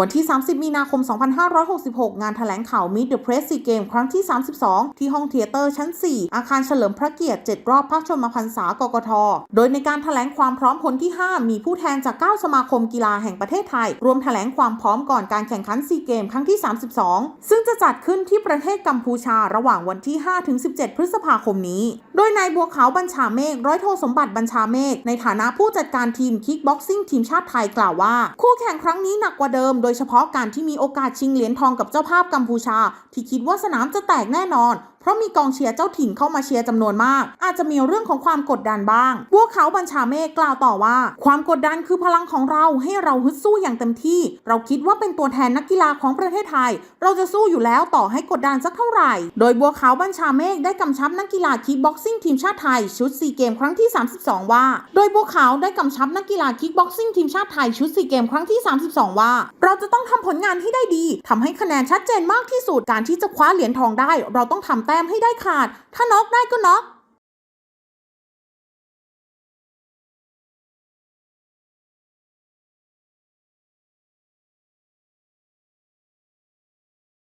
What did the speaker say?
วันที่ 30 มีนาคม 2566 งานแถลงข่าว Meet the Press SEA Games ครั้งที่ 32 ที่ห้องเธียเตอร์ชั้น 4 อาคารเฉลิมพระเกียรติ 7 รอบพระชนมพรรษากกท โดยในการแถลงความพร้อมคนที่ 5 มีผู้แทนจาก 9 สมาคมกีฬาแห่งประเทศไทย รวมแถลงความพร้อมก่อนการแข่งขันซีเกมครั้งที่ 32 ซึ่งจะจัดขึ้นที่ประเทศกัมพูชาระหว่างวันที่ 5-17 พฤษภาคมนี้ ดยนายบัวขาวบัญชาเมฆร้อยโทสมบัติบัญชาเมฆในฐานะผู้จัดการทีมคิกบ็อกซิ่งทีมชาติไทยกล่าวว่า คู่แข่งครั้งนี้หนักกว่าเดิม โดยเฉพาะการที่มีโอกาสชิงเหรียญทองกับเจ้าภาพกัมพูชา ที่คิดว่าสนามจะแตกแน่นอนเพราะมีกองเชียร์เจ้าถิ่นเข้ามาเชียร์จำนวนมาก อาจจะมีเรื่องของความกดดันบ้างบัวขาวบัญชาเมฆกล่าวต่อว่า ความกดดันคือพลังของเราให้เราฮึดสู้อย่างเต็มที่ เราคิดว่าเป็นตัวแทนนักกีฬาของประเทศไทย เราจะสู้อยู่แล้วต่อให้กดดันสักเท่าไหร่ โดยบัวขาวบัญชาเมฆได้กำชับนักกีฬาคิกบ็อกซิ่งทีมชาติไทยชุดซีเกมครั้งที่ 32 ว่า โดยบัวขาวได้กำชับนักกีฬาคิกบ็อกซิ่งทีมชาติไทยชุดซีเกมครั้งที่ 32 ว่า เราจะต้องทำผลงานให้ได้ดีทำให้คะแนนชัดเจนมากที่สุดการที่จะคว้าเหรียญทองได้ เราต้องทำแต้มให้ได้ขาด ถ้าน็อกได้ก็น็อก